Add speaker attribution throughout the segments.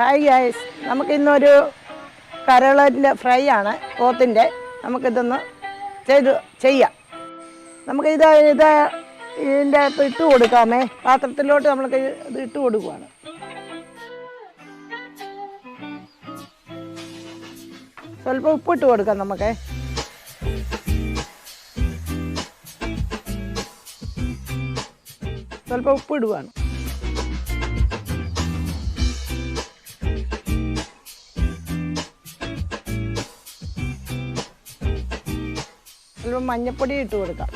Speaker 1: Hi guys നമുക്കിന്നൊരു കരളിന്റെ fry ആണ് പോത്തിന്റെ നമുക്കിതൊന്ന് ചെയ്ത് ചെയ്യാം. നമുക്കിത് ഇത് ഇത് ഇതിന്റെ അകത്ത് ഇട്ട് കൊടുക്കാമേ. പാത്രത്തിലോട്ട് നമ്മൾക്ക് ഇത് ഇട്ട് കൊടുക്കുവാണ്. സ്വല്പം ഉപ്പിട്ട് കൊടുക്കാം നമുക്ക്. സ്വല്പം ഉപ്പിടുവാണ് സ്വല്പം മഞ്ഞപ്പൊടി ഇട്ട് കൊടുക്കാം.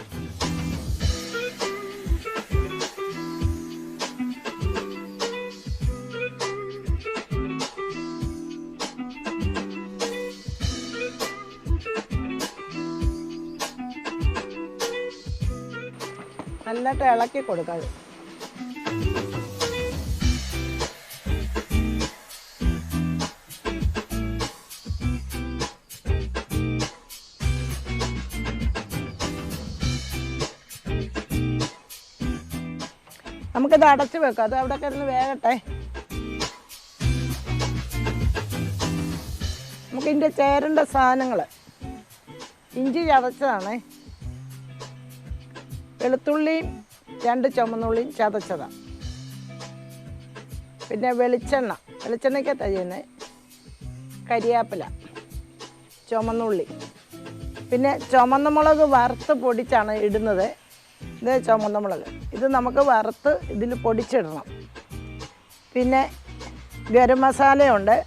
Speaker 1: നല്ലതായിട്ട് ഇളക്കി കൊടുക്കാം. നമുക്കിത് അടച്ചു വെക്കാം. അത് അവിടെ കിടന്ന് വേകട്ടെ. നമുക്ക് ഇതിന്റെ ചേരേണ്ട സാധനങ്ങൾ. ഇഞ്ചി ചതച്ചതാണേ. വെളുത്തുള്ളിയും രണ്ട് ചുമന്നുള്ളിയും ചതച്ചതാണ് പിന്നെ വെളിച്ചെണ്ണ. വെളിച്ചെണ്ണയ്ക്ക് തയ്യുന്നത് കരിയാപ്പില ചുമന്നുള്ളി. പിന്നെ ചുമന്ന മുളക് വറുത്ത് പൊടിച്ചാണ് ഇടുന്നത്. ഇത് ചുമന്ന മുളക് ഇത് നമുക്ക് വറുത്ത് ഇതിൽ പൊടിച്ചിടണം. പിന്നെ ഗരം മസാലയുണ്ട്.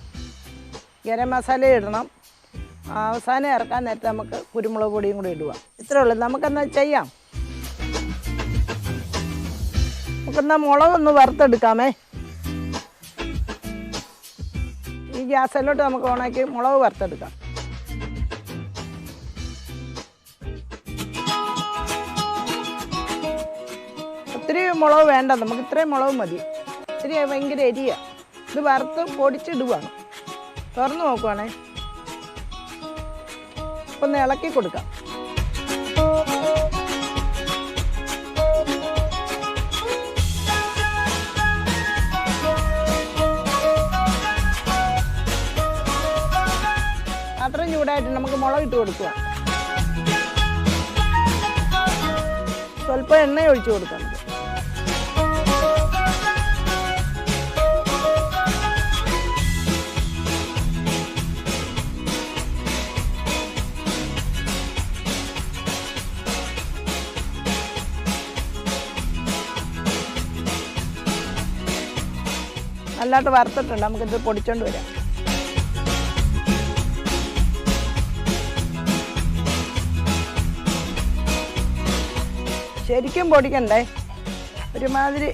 Speaker 1: ഗരം മസാല ഇടണം. അവസാനം ഇറക്കാൻ നേരത്തെ നമുക്ക് കുരുമുളക് പൊടിയും കൂടി ഇടുക. ഇത്രേ ഉള്ളൂ. നമുക്കെന്നാ ചെയ്യാം? നമുക്കെന്നാ മുളകൊന്ന് വറുത്തെടുക്കാമേ. ഈ ഗ്യാസിലോട്ട് നമുക്ക് ഓണാക്കി മുളക് വറുത്തെടുക്കാം. ഒത്തിരി മുളക് വേണ്ട നമുക്ക് ഇത്രയും മുളക് മതി. ഇത്തിരി ഭയങ്കര എരിയ. ഇത് വറുത്ത് പൊടിച്ചിടുവാണ്. തുറന്നു നോക്കുവാണേ. ഒന്ന് ഇളക്കി കൊടുക്കാം. അത്രയും ചൂടായിട്ട് നമുക്ക് മുളക് ഇട്ട് കൊടുക്കുക സ്വല്പം എണ്ണ ഒഴിച്ചു കൊടുക്കാം. നല്ലതായിട്ട് വറുത്തിട്ടുണ്ട്. നമുക്കിത് പൊടിച്ചോണ്ട് വരാം. ശരിക്കും പൊടിക്കണ്ടേ? ഒരുമാതിരി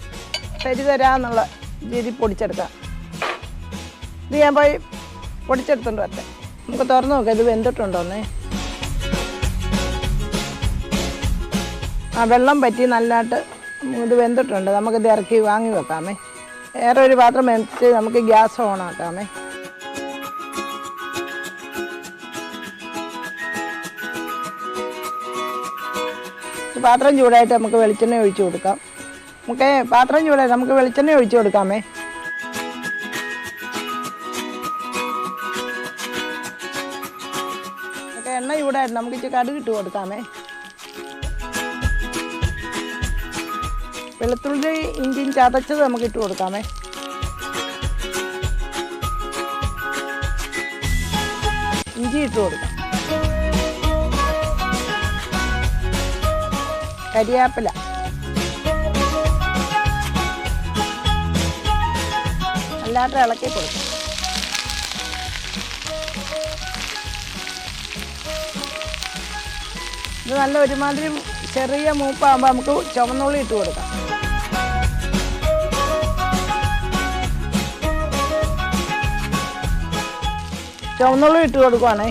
Speaker 1: തരി തരാന്നുള്ള രീതി പൊടിച്ചെടുക്കാം. ഇത് ഞാൻ പോയി പൊടിച്ചെടുത്തോണ്ട് വരട്ടെ. നമുക്ക് തുറന്നു നോക്കാം. ഇത് വെന്തിട്ടുണ്ടോന്നേ ആ വെള്ളം പറ്റി നല്ലതായിട്ട് ഇത് വെന്തിട്ടുണ്ട്. നമുക്കിത് ഇറക്കി വാങ്ങി വെക്കാമേ. വേറെ ഒരു പാത്രം എടുത്ത് നമുക്ക് ഗ്യാസ് ഈ പാത്രം ചൂടായിട്ട് നമുക്ക് വെളിച്ചെണ്ണ ഒഴിച്ചു കൊടുക്കാം. നമുക്ക് പാത്രം ചൂടായി നമുക്ക് വെളിച്ചെണ്ണ ഒഴിച്ചു കൊടുക്കാമേ. എണ്ണ ചൂടായിട്ട് നമുക്ക് ഇച്ചിരി കടുകിട്ട് കൊടുക്കാമേ. വെളുത്തുള്ളി ഇഞ്ചിയും ചതച്ചത് നമുക്ക് ഇട്ട് കൊടുക്കാമേ. ഇഞ്ചി ഇട്ട് കൊടുക്കാം. കരിയാപ്പില. അല്ലാണ്ട് ഇളക്കി കൊടുക്കാം. ഇത് നല്ല ഒരുമാതിരി ചെറിയ മൂപ്പാകുമ്പോൾ നമുക്ക് ചുവന്നുള്ളി ഇട്ട് കൊടുക്കാം. ചുവന്നുള്ളി ഇട്ട് കൊടുക്കുവാണേ.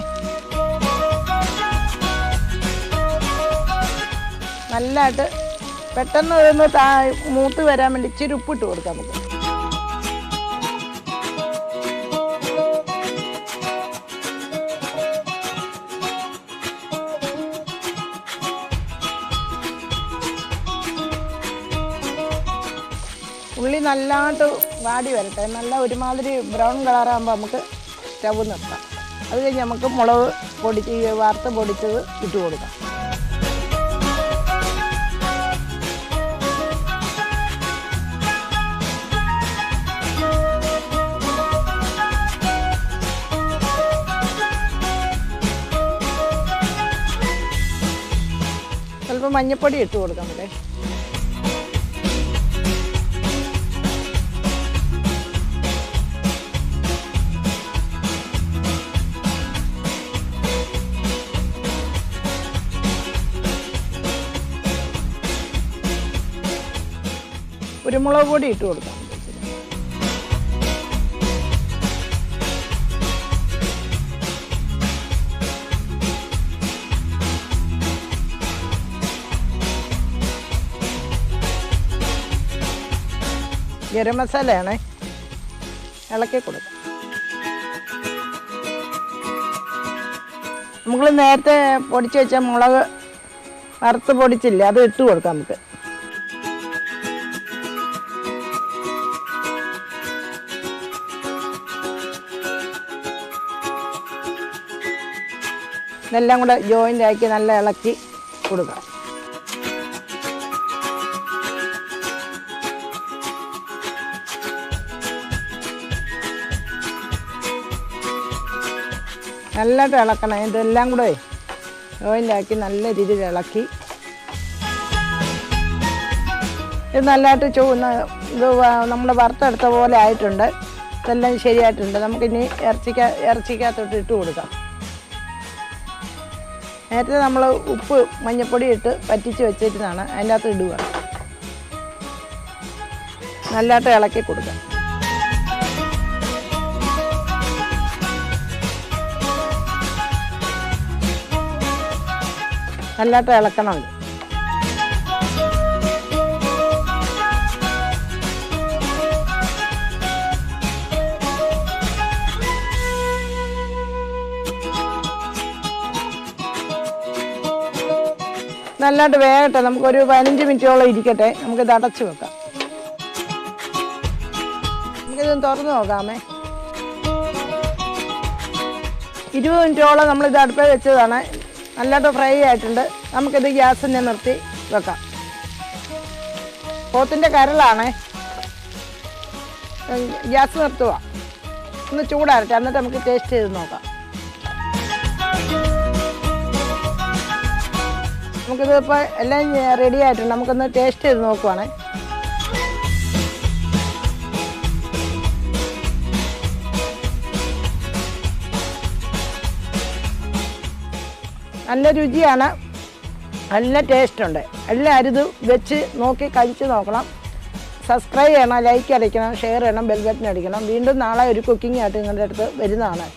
Speaker 1: നല്ലതായിട്ട് പെട്ടെന്ന് ഒന്ന് താ മൂത്ത് വരാൻ വേണ്ടി ഇച്ചിരി ഉപ്പിട്ട് കൊടുക്കാം നമുക്ക്. ഉള്ളി നല്ലതായിട്ട് വാടി വരട്ടെ. നല്ല ഒരുമാതിരി ബ്രൗൺ കളറാകുമ്പോൾ നമുക്ക് സ്റ്റവ് നിർത്താം. അത് കഴിഞ്ഞ് നമുക്ക് മുളക് പൊടിച്ച് വറുത്ത് പൊടിച്ചത് ഇട്ട് കൊടുക്കാം. അല്പം മഞ്ഞൾപ്പൊടി ഇട്ട് കൊടുക്കാം നമുക്ക് കുരുമുളക് പൊടി ഇട്ട് കൊടുക്കാം. ഗരം മസാലയാണ് ഇളക്കി കൊടുക്കാം. നമ്മൾ നേരത്തെ പൊടിച്ച് വെച്ച മുളക് വറുത്ത് പൊടിച്ചില്ല അത് ഇട്ട് കൊടുക്കാം നമുക്ക്. ഇതെല്ലാം കൂടെ ജോയിന്റ് ആക്കി നല്ല ഇളക്കി കൊടുക്കാം. നല്ലതായിട്ട് ഇളക്കണം. ഇതെല്ലാം കൂടെ ആക്കി നല്ല രീതിയിൽ ഇളക്കി. ഇത് നല്ലതായിട്ട് ചുവന്ന ഇത് നമ്മുടെ വറുത്തെടുത്ത പോലെ ആയിട്ടുണ്ട്. ഇതെല്ലാം ശരിയായിട്ടുണ്ട്. നമുക്കിനി ഇറച്ചിക്ക ഇറച്ചിക്കകത്തോട്ട് ഇട്ട് കൊടുക്കാം. നേരത്തെ നമ്മൾ ഉപ്പ് മഞ്ഞൾപ്പൊടി ഇട്ട് പറ്റിച്ച് വെച്ചിരുന്നതാണ്. അതിന്റെ അകത്ത് ഇടുക. നല്ലതായിട്ട് ഇളക്കി കൊടുക്കുക. നല്ലതായിട്ട് ഇളക്കണം നല്ലതായിട്ട് വേകട്ടെ നമുക്കൊരു പതിനഞ്ച് മിനിറ്റോളം ഇരിക്കട്ടെ. നമുക്കിത് അടച്ച് വെക്കാം. നമുക്കിതൊന്ന് തുറന്ന് നോക്കാമേ. ഇരുപത് മിനിറ്റോളം നമ്മളിത് അടുപ്പിൽ വെച്ചതാണ്. നല്ലതായിട്ട് ഫ്രൈ ആയിട്ടുണ്ട്. നമുക്കിത് ഗ്യാസിനെ നിർത്തി വെക്കാം. പോത്തിന്റെ കരളാണേ. ഗ്യാസ് നിർത്തുക ഒന്ന് ചൂടാറട്ടെ. എന്നിട്ട് നമുക്ക് ടേസ്റ്റ് ചെയ്ത് നോക്കാം. നമുക്കിത് ഇപ്പോൾ എല്ലാം റെഡി ആയിട്ടുണ്ട്. നമുക്കൊന്ന് ടേസ്റ്റ് ചെയ്ത് നോക്കുവാണേ. നല്ല രുചിയാണ്. നല്ല ടേസ്റ്റുണ്ട് എല്ലാവരും ഇത് വെച്ച് നോക്കി കഴിച്ച് നോക്കണം. സബ്സ്ക്രൈബ് ചെയ്യണം ലൈക്ക് അടിക്കണം ഷെയർ ചെയ്യണം ബെൽ ബട്ടൺ അടിക്കണം. വീണ്ടും നാളെ ഒരു കുക്കിംഗ് ആയിട്ട് നിങ്ങളുടെ അടുത്ത് വരുന്നതാണ്.